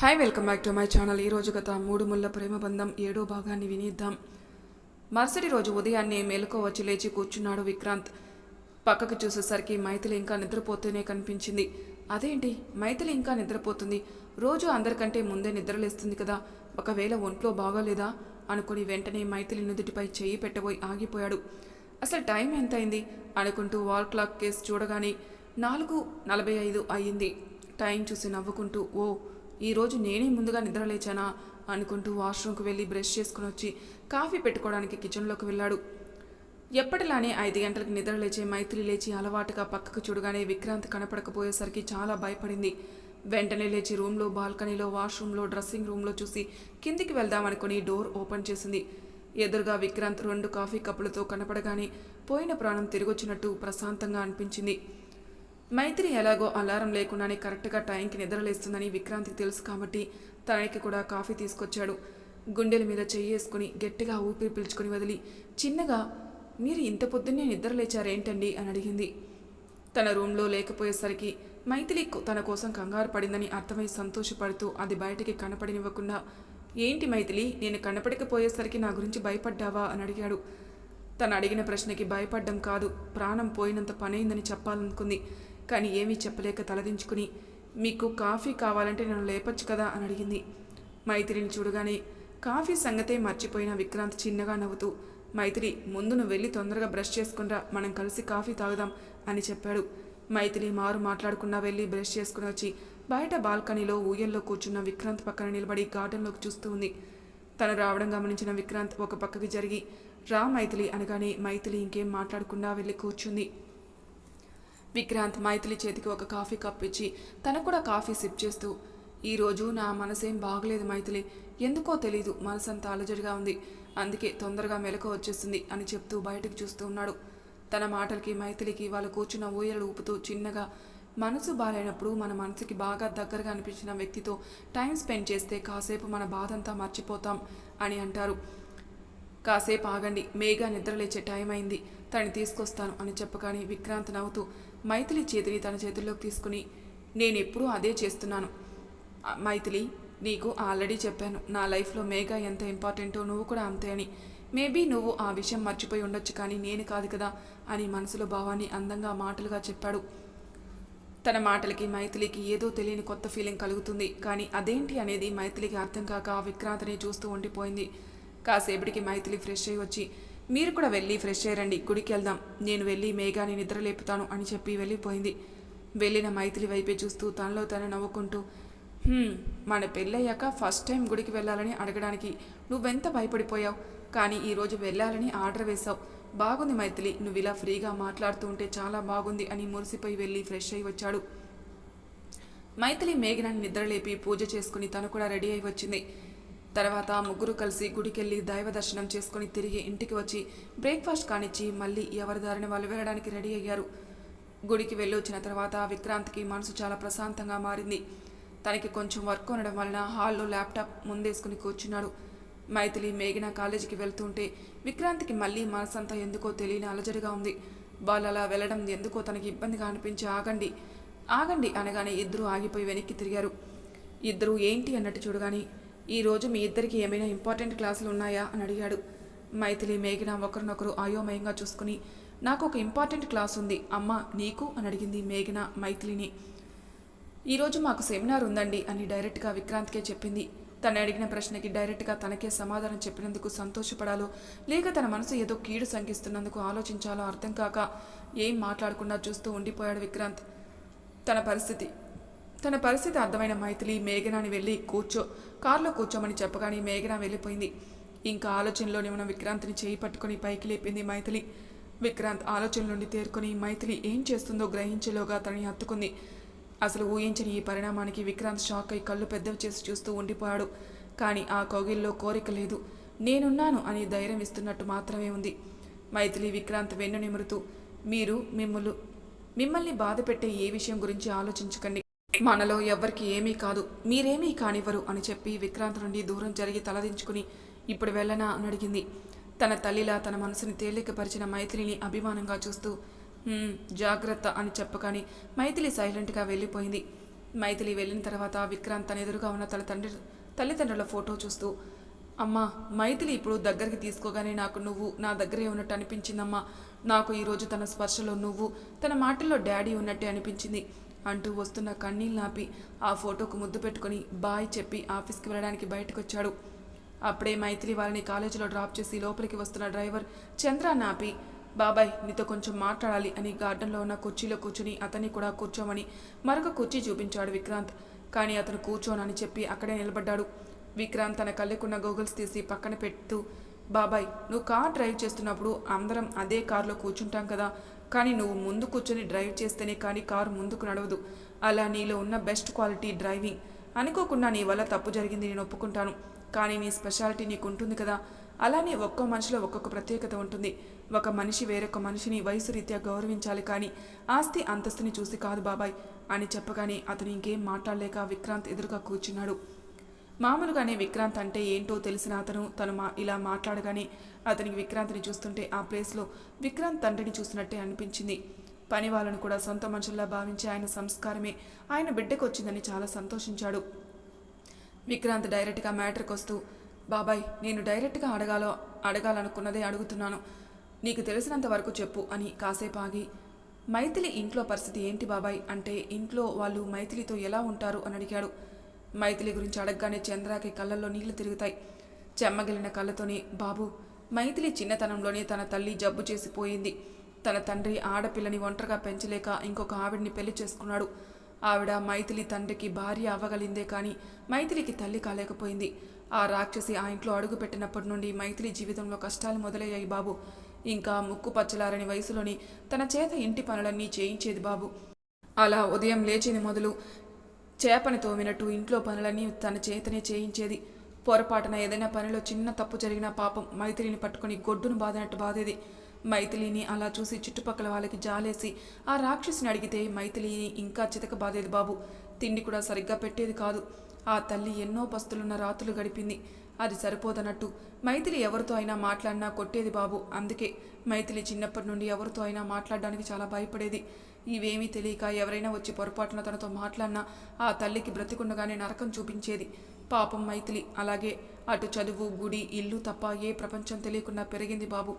Hi welcome back to my channel ఈరోజు గత మూడు ముళ్ళ ప్రేమ బంధం ఏడో భాగాన్ని వినిద్దాం. మరుసటి రోజు ఉదయాన్నే మేలుకో వచ్చి లేచి కూర్చున్నాడు విక్రాంత్. పక్కకు చూసేసరికి మైథిలి ఇంకా నిద్రపోతూనే కనిపించింది. అదేంటి? మైథిలి ఇంకా నిద్రపోతుంది. రోజు అందరికంటే ముందే నిద్రలేస్తుంది కదా. ఒకవేళ ఒంట్లో బాగోలేదా? అనుకుని వెంటనే మైథిలి నుదుటిపై చెయ్యి పెట్టబోయి ఆగిపోయాడు. అసలు టైం ఎంతైంది? అనుకుంటూ వాల్ క్లాక్ కేసు చూడగానే నాలుగు నలభై ఐదు అయ్యింది. టైం చూసి నవ్వుకుంటూ ఓ ఈరోజు నేనే ముందుగా నిద్రలేచానా అనుకుంటూ వాష్రూమ్కి వెళ్ళి బ్రష్ చేసుకుని వచ్చి కాఫీ పెట్టుకోవడానికి కిచెన్లోకి వెళ్ళాడు. ఎప్పటిలానే ఐదు గంటలకు నిద్రలేచే మైత్రి లేచి అలవాటుగా పక్కకు చూడగానే విక్రాంత్ కనపడకపోయేసరికి చాలా భయపడింది. వెంటనే లేచి రూమ్లో బాల్కనీలో వాష్రూమ్లో డ్రెస్సింగ్ రూమ్లో చూసి కిందికి వెళ్దామనుకుని డోర్ ఓపెన్ చేసింది. ఎదురుగా విక్రాంత్ రెండు కాఫీ కప్పులతో కనపడగానే పోయిన ప్రాణం తిరిగొచ్చినట్టు ప్రశాంతంగా అనిపించింది. మైత్రి ఎలాగో అలారం లేకుండానే కరెక్ట్గా టైంకి నిద్రలేస్తుందని విక్రాంత్కి తెలుసు కాబట్టి తనకి కూడా కాఫీ తీసుకొచ్చాడు. గుండెల మీద చెయ్యేసుకుని గట్టిగా ఊపిరి పీల్చుకుని వదిలి చిన్నగా మీరు ఇంత పొద్దున్నే నిద్ర లేచారేంటండి అని అడిగింది. తన రూమ్లో లేకపోయేసరికి మైథిలి తన కోసం కంగారు పడిందని అర్థమై సంతోషపడుతూ అది బయటికి కనపడినివ్వకుండా ఏంటి మైథిలి నేను కనపడకపోయేసరికి నా గురించి భయపడ్డావా? అని అడిగాడు. తను అడిగిన ప్రశ్నకి భయపడ్డం కాదు ప్రాణం పోయినంత పనైందని చెప్పాలనుకుంది. కానీ ఏమీ చెప్పలేక తలదించుకుని మీకు కాఫీ కావాలంటే నన్ను లేపచ్చు కదా? అని అడిగింది. మైత్రిని చూడగానే కాఫీ సంగతే మర్చిపోయిన విక్రాంత్ చిన్నగా నవ్వుతూ మైత్రి ముందు నువ్వు వెళ్ళి తొందరగా బ్రష్ చేసుకునిరా మనం కలిసి కాఫీ తాగుదాం అని చెప్పాడు. మైత్రి మారు మాట్లాడకుండా వెళ్ళి బ్రష్ చేసుకుని వచ్చి బయట బాల్కనీలో ఊయల్లో కూర్చున్న విక్రాంత్ పక్కన నిలబడి గార్డెన్లోకి చూస్తూ ఉంది. తను రావడం గమనించిన విక్రాంత్ ఒక పక్కకి జరిగి రా మైథిలి అనగానే మైథిలి ఇంకేం మాట్లాడకుండా వెళ్ళి కూర్చుంది. విక్రాంత్ మైథిలి చేతికి ఒక కాఫీ కప్ ఇచ్చి తను కూడా కాఫీ సిప్ చేస్తూ ఈరోజు నా మనసేం బాగలేదు మైథిలి. ఎందుకో తెలీదు మనసంతా అలజడిగా ఉంది. అందుకే తొందరగా మెలకు వచ్చేస్తుంది అని చెప్తూ బయటకు చూస్తూ ఉన్నాడు. తన మాటలకి మైథిలికి వాళ్ళు కూర్చున్న ఊయలు ఊపుతూ చిన్నగా మనసు బాగాలేనప్పుడు మన మనసుకి బాగా దగ్గరగా అనిపించిన వ్యక్తితో టైం స్పెండ్ చేస్తే కాసేపు మన బాధంతా మర్చిపోతాం అని అంటారు. కాసేపు ఆగండి మేఘా నిద్రలేచే టైం అయింది. తను తీసుకొస్తాను అని చెప్పగానే విక్రాంత్ నవ్వుతూ మైథిలి చేతిని తన చేతుల్లోకి తీసుకుని నేను ఎప్పుడూ అదే చేస్తున్నాను. మైథిలి నీకు ఆల్రెడీ చెప్పాను నా లైఫ్లో మేఘా ఎంత ఇంపార్టెంటో నువ్వు కూడా అంతే అని. మేబీ నువ్వు ఆ విషయం మర్చిపోయి ఉండొచ్చు కానీ నేను కాదు కదా అని మనసులో భావాన్ని అందంగా మాటలుగా చెప్పాడు. తన మాటలకి మైథిలికి ఏదో తెలియని కొత్త ఫీలింగ్ కలుగుతుంది కానీ అదేంటి అనేది మైథిలికి అర్థం కాక విక్రాంతిని చూస్తూ ఉండిపోయింది. కాసేపటికి మైథిలి ఫ్రెష్ అయ్యి వచ్చి మీరు కూడా వెళ్ళి ఫ్రెష్ అయ్యండి గుడికి వెళ్దాం. నేను వెళ్ళి మేఘాని నిద్రలేపుతాను అని చెప్పి వెళ్ళిపోయింది. వెళ్ళిన మైథిలి వైపే చూస్తూ తనలో తను నవ్వుకుంటూ మన పెళ్ళయ్యాక ఫస్ట్ టైం గుడికి వెళ్ళాలని అడగడానికి నువ్వెంత భయపడిపోయావు? కానీ ఈరోజు వెళ్ళాలని ఆర్డర్ వేశావు. బాగుంది మైథిలి నువ్వు ఇలా ఫ్రీగా మాట్లాడుతూ ఉంటే చాలా బాగుంది అని మురిసిపోయి వెళ్ళి ఫ్రెష్ అయి వచ్చాడు. మైథిలి మేఘనాన్ని నిద్రలేపి పూజ చేసుకుని తను కూడా రెడీ అయి వచ్చింది. తర్వాత ముగ్గురు కలిసి గుడికెళ్ళి దైవ దర్శనం చేసుకుని తిరిగి ఇంటికి వచ్చి బ్రేక్ఫాస్ట్ కానిచ్చి మళ్ళీ ఎవరి దారిని వాళ్ళు వెళ్ళడానికి రెడీ అయ్యారు. గుడికి వెళ్ళి వచ్చిన తర్వాత విక్రాంత్కి మనసు చాలా ప్రశాంతంగా మారింది. తనకి కొంచెం వర్క్ ఉండడం వలన హాల్లో ల్యాప్టాప్ ముందేసుకుని కూర్చున్నాడు. మైథిలి మేఘన కాలేజీకి వెళ్తుంటే విక్రాంత్కి మళ్ళీ మనసంతా ఎందుకో తెలియని అలజడిగా ఉంది. వాళ్ళు అలా వెళ్ళడం ఎందుకో తనకి ఇబ్బందిగా అనిపించి ఆగండి ఆగండి అనగానే ఇద్దరూ ఆగిపోయి వెనక్కి తిరిగారు. ఇద్దరూ ఏంటి అన్నట్టు చూడగానే ఈరోజు మీ ఇద్దరికి ఏమైనా ఇంపార్టెంట్ క్లాసులు ఉన్నాయా అని అడిగాడు. మైథిలి మేఘన ఒకరినొకరు అయోమయంగా చూసుకుని నాకు ఒక ఇంపార్టెంట్ క్లాస్ ఉంది అమ్మ నీకు? అని అడిగింది మేఘన మైథిలిని. ఈరోజు మాకు సెమినార్ ఉందండి అని డైరెక్ట్గా విక్రాంత్కే చెప్పింది. తను అడిగిన ప్రశ్నకి డైరెక్ట్గా తనకే సమాధానం చెప్పినందుకు సంతోషపడాలో లేక తన మనసు ఏదో కీడు సంకిస్తున్నందుకు ఆలోచించాలో అర్థం కాక ఏం మాట్లాడకుండా చూస్తూ ఉండిపోయాడు విక్రాంత్. తన పరిస్థితి తన పరిస్థితి అర్థమైన మైథిలి మేఘనాని వెళ్ళి కూర్చో కారులో కూర్చోమని చెప్పగానే మేఘన వెళ్ళిపోయింది. ఇంకా ఆలోచనలోనే ఉన్న విక్రాంత్ని చేయి పట్టుకుని పైకి లేపింది మైథిలి. విక్రాంత్ ఆలోచన నుండి తేరుకొని మైథిలి ఏం చేస్తుందో గ్రహించేలోగా తనని హత్తుకుంది. అసలు ఊహించని ఈ పరిణామానికి విక్రాంత్ షాక్ అయి కళ్ళు పెద్దవి చేసి చూస్తూ ఉండిపోయాడు. కానీ ఆ కౌగిల్లో కోరిక లేదు. నేనున్నాను అని ధైర్యం ఇస్తున్నట్టు మాత్రమే ఉంది. మైథిలి విక్రాంత్ వెన్ను నిమురుతూ మీరు మిమ్మల్ని మిమ్మల్ని బాధపెట్టే ఏ విషయం గురించి ఆలోచించకండి. మనలో ఎవ్వరికి ఏమీ కాదు. మీరేమీ కానివ్వరు అని చెప్పి విక్రాంత్ నుండి దూరం జరిగి తలదించుకుని ఇప్పుడు వెళ్ళనా అని అడిగింది. తన తల్లిలా తన మనసుని తేలికపరిచిన మైథిలిని అభిమానంగా చూస్తూ జాగ్రత్త అని చెప్పగానే మైథిలి సైలెంట్గా వెళ్ళిపోయింది. మైథిలి వెళ్ళిన తర్వాత విక్రాంత్ తన ఎదురుగా ఉన్న తన తండ్రి తల్లిదండ్రుల ఫోటో చూస్తూ అమ్మా మైథిలి ఇప్పుడు దగ్గరికి తీసుకోగానే నాకు నువ్వు నా దగ్గరే ఉన్నట్టు అనిపించిందమ్మా. నాకు ఈరోజు తన స్పర్శలో నువ్వు తన మాటల్లో డాడీ ఉన్నట్టే అనిపించింది. అంటూ వస్తున్న కన్నీళ్ళు నాపి ఆ ఫోటోకు ముద్దు పెట్టుకొని బాయ్ చెప్పి ఆఫీస్కి వెళ్ళడానికి బయటకు వచ్చాడు అప్పుడే మైత్రి వారిని కాలేజీలో డ్రాప్ చేసి లోపలికి వస్తున్న డ్రైవర్ చంద్ర నాపి బాబాయ్ నీతో కొంచెం మాట్లాడాలి అని గార్డెన్లో ఉన్న కుర్చీలో కూర్చుని అతన్ని కూడా కూర్చోమని మరొక కుర్చీ చూపించాడు విక్రాంత్. కానీ అతను కూర్చోనని చెప్పి అక్కడే నిలబడ్డాడు. విక్రాంత్ తన కళ్ళకున్న గోగుల్స్ తీసి పక్కన పెడుతూ బాబాయ్ నువ్వు కార్ డ్రైవ్ చేస్తున్నప్పుడు అందరం అదే కారులో కూర్చుంటాం కదా కానీ నువ్వు ముందు కూర్చొని డ్రైవ్ చేస్తేనే కానీ కారు ముందుకు నడవదు. అలా నీలో ఉన్న బెస్ట్ క్వాలిటీ డ్రైవింగ్. అనుకోకుండా నీ వల్ల తప్పు జరిగింది నేను ఒప్పుకుంటాను. కానీ నీ స్పెషాలిటీ నీకు ఉంటుంది కదా. అలానే ఒక్కో మనిషిలో ఒక్కొక్క ప్రత్యేకత ఉంటుంది. ఒక మనిషి వేరొక మనిషిని వయసు రీత్యా గౌరవించాలి కానీ ఆస్తి అంతస్తుని చూసి కాదు బాబాయ్ అని చెప్పగానే అతను ఇంకేం మాట్లాడలేక విక్రాంత్ ఎదురుగా కూర్చున్నాడు. మామూలుగానే విక్రాంత్ అంటే ఏంటో తెలిసిన అతను తను మా ఇలా మాట్లాడగానే అతనికి విక్రాంత్ని చూస్తుంటే ఆ ప్లేస్లో విక్రాంత్ తండ్రిని చూసినట్టే అనిపించింది. పని వాళ్ళను కూడా సొంత మనుషుల్లా భావించి ఆయన సంస్కారమే. ఆయన బిడ్డకు వచ్చిందని చాలా సంతోషించాడు. విక్రాంత్ డైరెక్ట్గా మ్యాటర్కి వస్తూ బాబాయ్ నేను డైరెక్ట్గా అడగాలో అడగాలనుకున్నదే అడుగుతున్నాను. నీకు తెలిసినంత వరకు చెప్పు అని కాసేపు ఆగి మైథిలి ఇంట్లో పరిస్థితి ఏంటి బాబాయ్? అంటే ఇంట్లో వాళ్ళు మైథిలితో ఎలా ఉంటారు? అని అడిగాడు. మైథిలి గురించి అడగగానే చంద్రాకి కళ్ళల్లో నీళ్ళు తిరుగుతాయి. చెమ్మగిలిన కళ్ళతోనే బాబు మైథిలి చిన్నతనంలోనే తన తల్లి జబ్బు చేసిపోయింది తన తండ్రి ఆడపిల్లని ఒంటరిగా పెంచలేక ఇంకొక ఆవిడ్ని పెళ్ళి చేసుకున్నాడు. ఆవిడ మైథిలి తండ్రికి భార్య అవ్వగలిందే కానీ మైథిలికి తల్లి కాలేకపోయింది. ఆ రాక్షసి ఆ ఇంట్లో అడుగు పెట్టినప్పటి నుండి మైథిలి జీవితంలో కష్టాలు మొదలయ్యాయి బాబు. ఇంకా ముక్కు పచ్చలారని వయసులోని తన చేత ఇంటి పనులన్నీ చేయించేది బాబు. అలా ఉదయం లేచింది మొదలు చేపని తోమినట్టు ఇంట్లో పనులన్నీ తన చేతనే చేయించేది. పొరపాటున ఏదైనా పనిలో చిన్న తప్పు జరిగిన పాపం మైథిలిని పట్టుకొని గొడ్డును బాదినట్టు బాధేది. మైథిలిని అలా చూసి చుట్టుపక్కల వాళ్ళకి జాలేసి ఆ రాక్షసిని అడిగితే మైథిలిని ఇంకా చితక బాధేది బాబు. తిండి కూడా సరిగ్గా పెట్టేది కాదు. ఆ తల్లి ఎన్నో పస్తులున్న రాత్రులు గడిపింది. అది సరిపోదన్నట్టు మైథిలి ఎవరితో అయినా మాట్లాడినా కొట్టేది బాబు. అందుకే మైథిలి చిన్నప్పటి నుండి ఎవరితో అయినా మాట్లాడడానికి చాలా భయపడేది. ఇవేమీ తెలియక ఎవరైనా వచ్చి పొరపాటున తనతో మాట్లాడినా ఆ తల్లికి బ్రతికుండగానే నరకం చూపించేది. పాపం మైథిలి. అలాగే అటు చదువు గుడి ఇల్లు తప్ప ఏ ప్రపంచం తెలియకుండా పెరిగింది బాబు.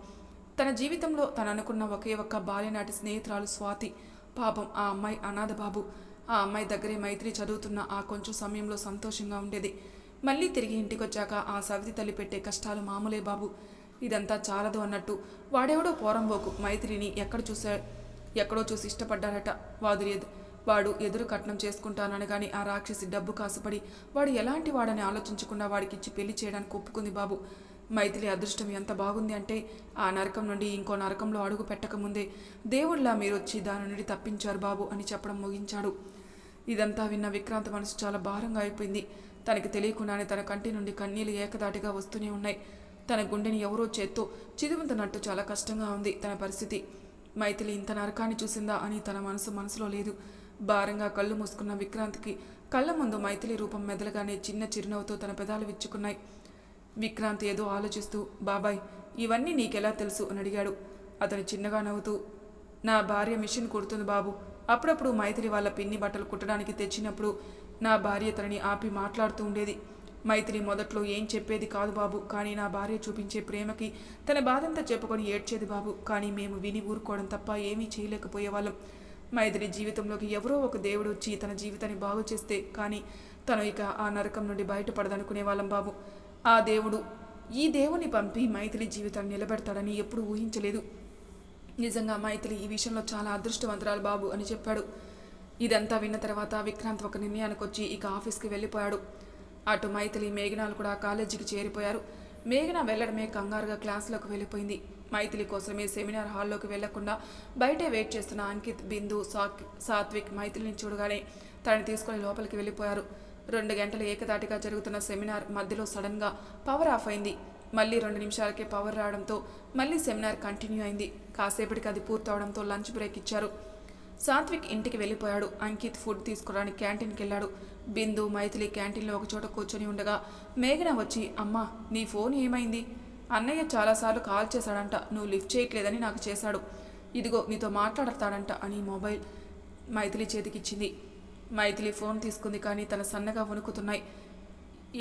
తన జీవితంలో తను అనుకున్న ఒకే ఒక్క బాల్యనాటి స్నేహితురాలు స్వాతి. పాపం ఆ అమ్మాయి అనాథ బాబు. ఆ అమ్మాయి దగ్గరే మైత్రి చదువుతున్న ఆ కొంచెం సమయంలో సంతోషంగా ఉండేది. మళ్ళీ తిరిగి ఇంటికొచ్చాక ఆ సవితి తల్లి పెట్టే కష్టాలు మామూలే బాబు. ఇదంతా చాలదు అన్నట్టు వాడెవడో పోరంబోకు మైత్రిని ఎక్కడ చూసా ఎక్కడో చూసి ఇష్టపడ్డాడట వాడు వాడు ఎదురు కట్నం చేసుకుంటాననగాని ఆ రాక్షసి డబ్బు కాసుపడి వాడు ఎలాంటి వాడని ఆలోచించకుండా వాడికిచ్చి పెళ్ళి చేయడానికి ఒప్పుకుంది బాబు. మైథిలి అదృష్టం ఎంత బాగుంది అంటే ఆ నరకం నుండి ఇంకో నరకంలో అడుగు పెట్టకముందే దేవుళ్ళ మీరు వచ్చి దాని నుండి తప్పించారు బాబు అని చెప్పడం ముగించాడు. ఇదంతా విన్న విక్రాంత్ మనసు చాలా భారంగా అయిపోయింది. తనకి తెలియకుండానే తన కంటి నుండి కన్నీళ్ళు ఏకదాటిగా వస్తూనే ఉన్నాయి. తన గుండెని ఎవరో చేత్తో చిదుముతున్నట్టు చాలా కష్టంగా ఉంది తన పరిస్థితి. మైథిలి ఇంత నరకాన్ని చూసిందా అని తన మనసు మనసులో లేదు. భారంగా కళ్ళు మూసుకున్న విక్రాంత్కి కళ్ళ ముందు మైథిలి రూపం మెదలగానే చిన్న చిరునవ్వుతో తన పెదాలు విచ్చుకున్నాయి. విక్రాంత్ ఏదో ఆలోచిస్తూ బాబాయ్ ఇవన్నీ నీకెలా తెలుసు? అని అడిగాడు. అతను చిన్నగా నవ్వుతూ నా భార్య మిషన్ కుడుతుంది బాబు. అప్పుడప్పుడు మైథిలి వాళ్ళ పిన్ని బట్టలు కుట్టడానికి తెచ్చినప్పుడు నా భార్య తనని ఆపి మాట్లాడుతూ ఉండేది. మైత్రి మొదట్లో ఏం చెప్పేది కాదు బాబు కానీ నా భార్య చూపించే ప్రేమకి తన బాధంతా చెప్పుకొని ఏడ్చేది బాబు కానీ మేము విని ఊరుకోవడం తప్ప ఏమీ చేయలేకపోయేవాళ్ళం. మైత్రి జీవితంలోకి ఎవరో ఒక దేవుడు వచ్చి తన జీవితాన్ని బాగు చేస్తే కానీ తను ఇక ఆ నరకం నుండి బయటపడదనుకునే వాళ్ళం బాబు. ఆ దేవుడు ఈ దేవుని పంపి మైత్రి జీవితాన్ని నిలబెడతాడని ఎప్పుడూ ఊహించలేదు. నిజంగా మైత్రి ఈ విషయంలో చాలా అదృష్టవంతురాలు బాబు అని చెప్పాడు. ఇదంతా విన్న తర్వాత విక్రాంత్ ఒక నిర్ణయానికి వచ్చి ఇక ఆఫీస్కి వెళ్ళిపోయాడు. అటు మైథిలి మేఘనాలు కూడా కాలేజీకి చేరిపోయారు. మేఘన వెళ్ళడమే కంగారుగా క్లాసులోకి వెళ్ళిపోయింది. మైథిలి కోసమే సెమినార్ హాల్లోకి వెళ్ళకుండా బయటే వెయిట్ చేస్తున్న అంకిత్ బిందు సాత్విక్ మైథిలిని చూడగానే తనని తీసుకొని లోపలికి వెళ్ళిపోయారు. రెండు గంటలు ఏకదాటిగా జరుగుతున్న సెమినార్ మధ్యలో సడన్గా పవర్ ఆఫ్ అయింది. మళ్ళీ రెండు నిమిషాలకే పవర్ రావడంతో మళ్ళీ సెమినార్ కంటిన్యూ అయింది. కాసేపటికి అది పూర్తవడంతో లంచ్ బ్రేక్ ఇచ్చారు. సాత్విక్ ఇంటికి వెళ్ళిపోయాడు. అంకిత్ ఫుడ్ తీసుకోవడానికి క్యాంటీన్కి వెళ్ళాడు. బిందు మైథిలి క్యాంటీన్లో ఒక చోట కూర్చొని ఉండగా మేఘన వచ్చి అమ్మా నీ ఫోన్ ఏమైంది? అన్నయ్య చాలాసార్లు కాల్ చేశాడంట నువ్వు లిఫ్ట్ చేయట్లేదని నాకు చేశాడు. ఇదిగో నీతో మాట్లాడతాడంట అని మొబైల్ మైథిలి చేతికిచ్చింది. మైథిలి ఫోన్ తీసుకుంది కానీ తన సన్నగా వణుకుతున్నాయి.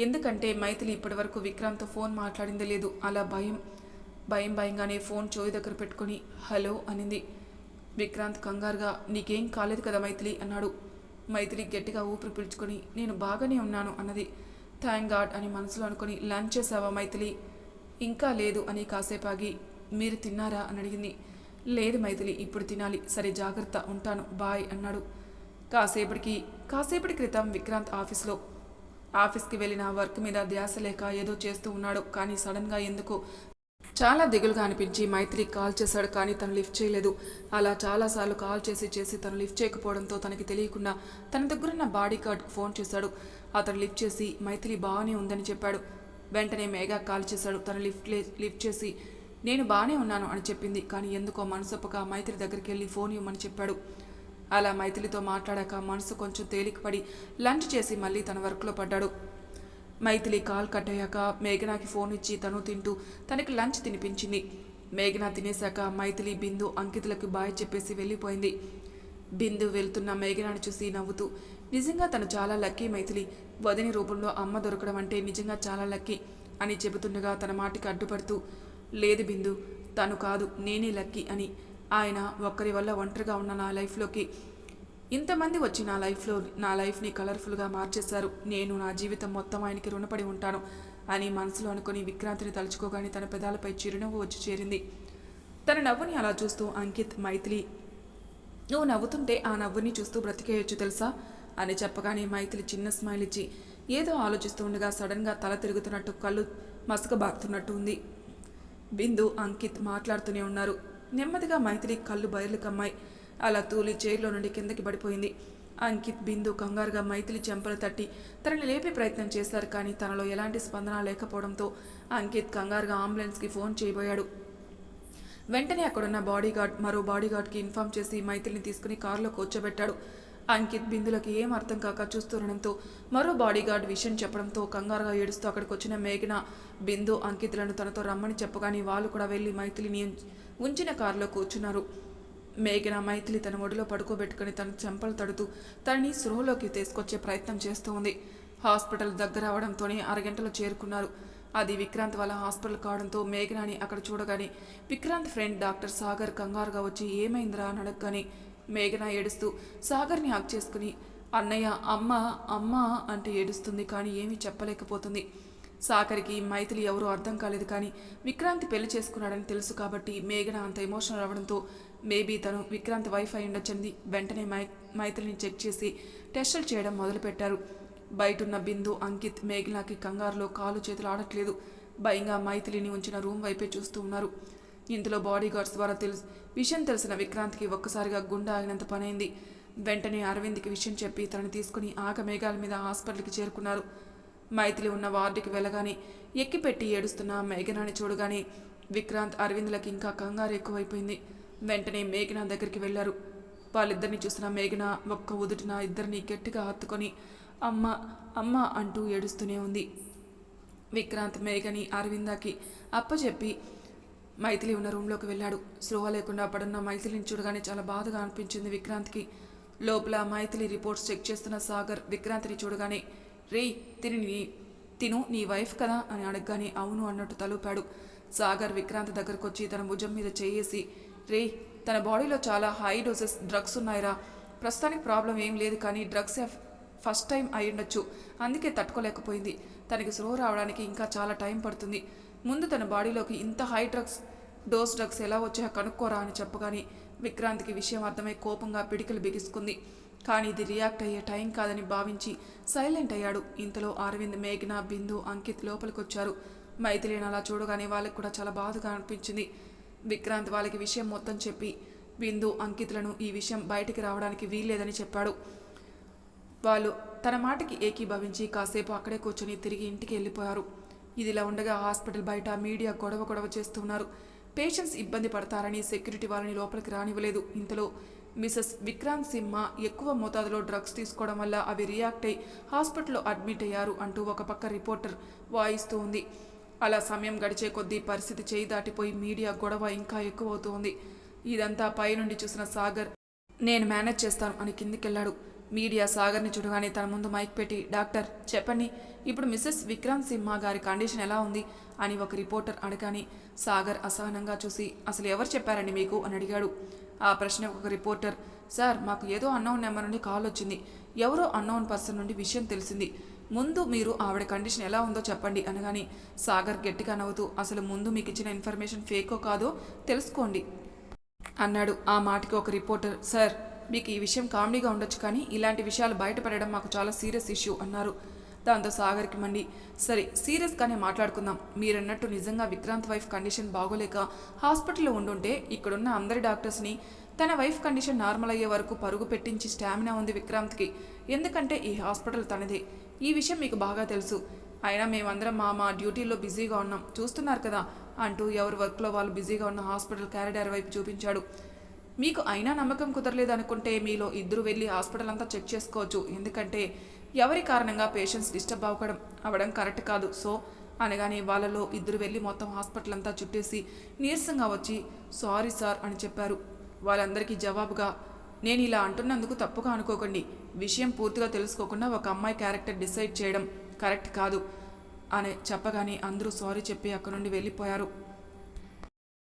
ఎందుకంటే మైథిలి ఇప్పటివరకు విక్రమ్తో ఫోన్ మాట్లాడింది లేదు. అలా భయం భయం భయంగానే ఫోన్ చోయి దగ్గర పెట్టుకొని హలో అనింది. విక్రాంత్ కంగారుగా నీకేం కాలేదు కదా మైథిలి అన్నాడు. మైత్రి గట్టిగా ఊపిరి పీల్చుకొని నేను బాగానే ఉన్నాను అన్నది. థ్యాంక్ గాడ్ అని మనసులో అనుకుని లంచ్ చేసావా మైథిలి? ఇంకా లేదు అని కాసేపు ఆగి మీరు తిన్నారా? అని అడిగింది. లేదు మైథిలి ఇప్పుడు తినాలి. సరే జాగ్రత్త ఉంటాను. బాయ్ అన్నాడు. కాసేపటికి కాసేపటి క్రితం విక్రాంత్ ఆఫీస్లో ఆఫీస్కి వెళ్ళిన వర్క్ మీద ధ్యాస లేక ఏదో చేస్తూ ఉన్నాడు. కానీ సడన్గా ఎందుకో చాలా దిగులుగా అనిపించి మైత్రి కాల్ చేశాడు కానీ తను లిఫ్ట్ చేయలేదు. అలా చాలాసార్లు కాల్ చేసి చేసి తను లిఫ్ట్ చేయకపోవడంతో తనకి తెలియకుండా తన దగ్గరున్న బాడీ గార్డ్కి ఫోన్ చేశాడు. అతను లిఫ్ట్ చేసి మైత్రి బాగానే ఉందని చెప్పాడు. వెంటనే మేఘా కాల్ చేశాడు. తను లిఫ్ట్ లిఫ్ట్ చేసి నేను బాగానే ఉన్నాను అని చెప్పింది. కానీ ఎందుకో మనసొప్పక మైత్రి దగ్గరికి వెళ్ళి ఫోన్ ఇవ్వమని చెప్పాడు. అలా మైథిలితో మాట్లాడాక మనసు కొంచెం తేలికపడి లంచ్ చేసి మళ్ళీ తన వర్క్లో పడ్డాడు. మైథిలి కాల్ కట్ అయ్యాక మేఘనాకి ఫోన్ ఇచ్చి తను తింటూ తనకి లంచ్ తినిపించింది. మేఘన తినేశాక మైథిలి బిందు అంకితులకు బాయ్ చెప్పేసి వెళ్ళిపోయింది. బిందు వెళ్తున్న మేఘనాను చూసి నవ్వుతూ నిజంగా తను చాలా లక్కీ మైథిలి. వదిని రూపంలో అమ్మ దొరకడం అంటే నిజంగా చాలా లక్కీ అని చెబుతుండగా తన మాటికి అడ్డుపడుతూ లేదు బిందు తను కాదు నేనే లక్కీ అని. ఆయన ఒక్కరి వల్ల ఒంటరిగా ఉన్న నా లైఫ్లోకి ఇంతమంది వచ్చి నా లైఫ్లో నా లైఫ్ని కలర్ఫుల్గా మార్చేశారు. నేను నా జీవితం మొత్తం ఆయనకి రుణపడి ఉంటాను అని మనసులో అనుకుని విక్రాంతిని తలుచుకోగానే తన పెదాలపై చిరునవ్వు వచ్చి చేరింది. తన నవ్వుని అలా చూస్తూ అంకిత్ మైథిలి నువ్వు నవ్వుతుంటే ఆ నవ్వుని చూస్తూ బ్రతికేయొచ్చు తెలుసా? అని చెప్పగానే మైథిలి చిన్న స్మైల్ ఇచ్చి ఏదో ఆలోచిస్తూ ఉండగా సడన్గా తల తిరుగుతున్నట్టు కళ్ళు మసకబారుతున్నట్టు ఉంది. బిందు అంకిత్ మాట్లాడుతూనే ఉన్నారు. నెమ్మదిగా మైత్రి కళ్ళు బయలు కమ్మాయి అలా తూలి చైర్లో నుండి కిందకి పడిపోయింది. అంకిత్ బిందు కంగారుగా మైథిలి చెంపలు తట్టి తనని లేపే ప్రయత్నం చేశారు కానీ తనలో ఎలాంటి స్పందన లేకపోవడంతో అంకిత్ కంగారుగా అంబులెన్స్కి ఫోన్ చేయబోయాడు. వెంటనే అక్కడున్న బాడీగార్డ్ మరో బాడీగార్డ్కి ఇన్ఫామ్ చేసి మైథిలిని తీసుకుని కారులో కూర్చోబెట్టాడు. అంకిత్ బిందులకి ఏం అర్థం కాక చూస్తుండడంతో మరో బాడీగార్డ్ విషయం చెప్పడంతో కంగారుగా ఏడుస్తూ అక్కడికి వచ్చిన మేఘన బిందు అంకిత్లను తనతో రమ్మని చెప్పగానే వాళ్ళు కూడా వెళ్ళి మైథిలిని ఉంచిన కారులో కూర్చున్నారు. మేఘన మైథిలి తన ఒడిలో పడుకోబెట్టుకుని తన చెంపలు తడుతూ తనని సృహలోకి తీసుకొచ్చే ప్రయత్నం చేస్తూ ఉంది హాస్పిటల్ దగ్గర అవడంతోనే అరగంటలో చేరుకున్నారు. అది విక్రాంత్ వాళ్ళ హాస్పిటల్ కావడంతో మేఘనాని అక్కడ చూడగానే విక్రాంత్ ఫ్రెండ్ డాక్టర్ సాగర్ కంగారుగా వచ్చి ఏమైందిరా? అని అడగగానే మేఘన ఏడుస్తూ సాగర్ని హక్ చేసుకుని అన్నయ్య అమ్మ అమ్మ అంటే ఏడుస్తుంది కానీ ఏమీ చెప్పలేకపోతుంది. సాగర్కి మైథిలి ఎవరూ అర్థం కాలేదు కానీ విక్రాంత్ పెళ్ళి చేసుకున్నాడని తెలుసు కాబట్టి మేఘన అంత ఎమోషనల్ అవ్వడంతో మేబీ తను విక్రాంత్ వైఫ్ అయి ఉండొచ్చింది. వెంటనే మై మైత్రిని చెక్ చేసి టెస్టులు చేయడం మొదలుపెట్టారు. బయటున్న బిందు అంకిత్ మేఘనాకి కంగారులో కాలు చేతులు ఆడట్లేదు. భయంగా మైథిలిని ఉంచిన రూమ్ వైపే చూస్తూ ఉన్నారు. ఇందులో బాడీగార్డ్స్ ద్వారా తెలుసు విషయం తెలిసిన విక్రాంత్కి ఒక్కసారిగా గుండె ఆగినంత పనైంది. వెంటనే అరవింద్కి విషయం చెప్పి తనని తీసుకుని ఆక మేఘాల మీద హాస్పిటల్కి చేరుకున్నారు. మైథిలి ఉన్న వార్డుకి వెళ్ళగానే ఎక్కిపెట్టి ఏడుస్తున్న మేఘనాని చూడగానే విక్రాంత్ అరవింద్లకి ఇంకా కంగారు ఎక్కువైపోయింది. వెంటనే మేఘన దగ్గరికి వెళ్ళారు. వాళ్ళిద్దరిని చూసిన మేఘన ఒక్క ఉదుటిన ఇద్దరిని గట్టిగా హత్తుకొని అమ్మ అమ్మ అంటూ ఏడుస్తూనే ఉంది. విక్రాంత్ మేఘని అరవిందాకి అప్పచెప్పి మైథిలి ఉన్న రూమ్లోకి వెళ్ళాడు. స్పృహ లేకుండా పడున్న మైథిలిని చూడగానే చాలా బాధగా అనిపించింది విక్రాంత్కి. లోపల మైథిలి రిపోర్ట్స్ చెక్ చేస్తున్న సాగర్ విక్రాంత్ని చూడగానే రే తిని తిను నీ వైఫ్ కదా? అని అడగగానే అవును అన్నట్టు తలుపాడు. సాగర్ విక్రాంత్ దగ్గరకు వచ్చి తన భుజం మీద చేయేసి రే తన బాడీలో చాలా హై డోసెస్ డ్రగ్స్ ఉన్నాయిరా. ప్రస్తుతానికి ప్రాబ్లం ఏం లేదు కానీ డ్రగ్స్ ఫస్ట్ టైం అయి ఉండొచ్చు అందుకే తట్టుకోలేకపోయింది. తనకి స్లో రావడానికి ఇంకా చాలా టైం పడుతుంది. ముందు తన బాడీలోకి ఇంత హై డ్రగ్స్ డోస్ డ్రగ్స్ ఎలా వచ్చాయో కనుక్కోరా అని చెప్పగానే విక్రాంత్కి విషయం అర్థమై కోపంగా పిడికలు బిగుసుకుంది. కానీ ఇది రియాక్ట్ అయ్యే టైం కాదని భావించి సైలెంట్ అయ్యాడు. ఇంతలో అరవింద్ మేఘన బిందు అంకిత్ లోపలికి వచ్చారు మైథిలిని అలా చూడగానే వాళ్ళకి కూడా చాలా బాధగా అనిపించింది. విక్రాంత్ వాళ్ళకి విషయం మొత్తం చెప్పి బిందు అంకితులను ఈ విషయం బయటికి రావడానికి వీల్లేదని చెప్పాడు. వాళ్ళు తన మాటకి ఏకీభవించి కాసేపు అక్కడే కూర్చొని తిరిగి ఇంటికి వెళ్ళిపోయారు. ఇదిలా ఉండగా హాస్పిటల్ బయట మీడియా గొడవ గొడవ చేస్తున్నారు. పేషెంట్స్ ఇబ్బంది పడతారని సెక్యూరిటీ వాళ్ళని లోపలికి రానివ్వలేదు. ఇంతలో మిసెస్ విక్రాంత్ సింహ ఎక్కువ మోతాదులో డ్రగ్స్ తీసుకోవడం వల్ల అవి రియాక్ట్ అయి హాస్పిటల్లో అడ్మిట్ అయ్యారు అంటూ ఒక పక్క రిపోర్టర్ వాయిస్తూ ఉంది. అలా సమయం గడిచే కొద్దీ పరిస్థితి చేయి దాటిపోయి మీడియా గొడవ ఇంకా ఎక్కువ అవుతోంది ఇదంతా పైనుండి చూసిన సాగర్ నేను మేనేజ్ చేస్తాను అని కిందికెళ్ళాడు. మీడియా సాగర్ని చూడగానే తన ముందు మైక్ పెట్టి డాక్టర్ చెప్పండి ఇప్పుడు మిస్సెస్ విక్రమ్ సింహ గారి కండిషన్ ఎలా ఉంది? అని ఒక రిపోర్టర్ అడగాని సాగర్ అసహనంగా చూసి అసలు ఎవరు చెప్పారండి మీకు? అని అడిగాడు. ఆ ప్రశ్న ఒక రిపోర్టర్ సార్ మాకు ఏదో అన్నోన్ నెంబర్ నుండి కాల్ వచ్చింది. ఎవరో అన్నోన్ పర్సన్ నుండి విషయం తెలిసింది. ముందు మీరు ఆవిడ కండిషన్ ఎలా ఉందో చెప్పండి అనగాని సాగర్ గట్టిగా నవ్వుతూ అసలు ముందు మీకు ఇచ్చిన ఇన్ఫర్మేషన్ ఫేకో కాదో తెలుసుకోండి అన్నాడు ఆ మాటకి ఒక రిపోర్టర్. సార్ మీకు ఈ విషయం కామెడీగా ఉండొచ్చు కానీ ఇలాంటి విషయాలు బయటపడడం మాకు చాలా సీరియస్ ఇష్యూ అన్నారు. దాంతో సాగర్కి మండి సరే సీరియస్గానే మాట్లాడుకుందాం. మీరన్నట్టు నిజంగా విక్రాంత్ వైఫ్ కండిషన్ బాగోలేక హాస్పిటల్లో ఉండుంటే ఇక్కడున్న అందరి డాక్టర్స్ని తన వైఫ్ కండిషన్ నార్మల్ అయ్యే వరకు పరుగు పెట్టించి స్టామినా ఉంది విక్రాంత్కి. ఎందుకంటే ఈ హాస్పిటల్ తనదే. ఈ విషయం మీకు బాగా తెలుసు. అయినా మేమందరం మా మా డ్యూటీలో బిజీగా ఉన్నాం. చూస్తున్నారు కదా? అంటూ ఎవరి వర్క్లో వాళ్ళు బిజీగా ఉన్న హాస్పిటల్ క్యారిడార్ వైపు చూపించాడు. మీకు అయినా నమ్మకం కుదరలేదు అనుకుంటే మీలో ఇద్దరు వెళ్ళి హాస్పిటల్ అంతా చెక్ చేసుకోవచ్చు. ఎందుకంటే ఎవరి కారణంగా పేషెంట్స్ డిస్టర్బ్ అవ్వడం అవ్వడం కరెక్ట్ కాదు. సో అనగానే వాళ్ళలో ఇద్దరు వెళ్ళి మొత్తం హాస్పిటల్ అంతా చుట్టేసి నీరసంగా వచ్చి సారీ సార్ అని చెప్పారు. వాళ్ళందరికీ జవాబుగా నేను ఇలా అంటున్నందుకు తప్పుగా అనుకోకండి. విషయం పూర్తిగా తెలుసుకోకుండా ఒక అమ్మాయి క్యారెక్టర్ డిసైడ్ చేయడం కరెక్ట్ కాదు అని చెప్పగానే అందరూ సారీ చెప్పి అక్కడి నుండి వెళ్ళిపోయారు.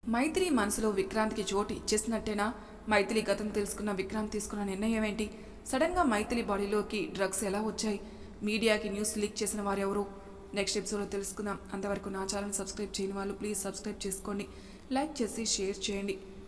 మైత్రి మనసులో విక్రాంత్కి చోటు ఇచ్చేసినట్టేనా? మైథిలి గతం తెలుసుకున్న విక్రాంత్ తీసుకున్న నిర్ణయం ఏంటి? సడన్గా మైథిలి బాడీలోకి డ్రగ్స్ ఎలా వచ్చాయి? మీడియాకి న్యూస్ లీక్ చేసిన వారు ఎవరు? నెక్స్ట్ ఎపిసోడ్లో తెలుసుకుందాం. అంతవరకు నా ఛానల్ సబ్స్క్రైబ్ చేయని వాళ్ళు ప్లీజ్ సబ్స్క్రైబ్ చేసుకోండి. లైక్ చేసి షేర్ చేయండి.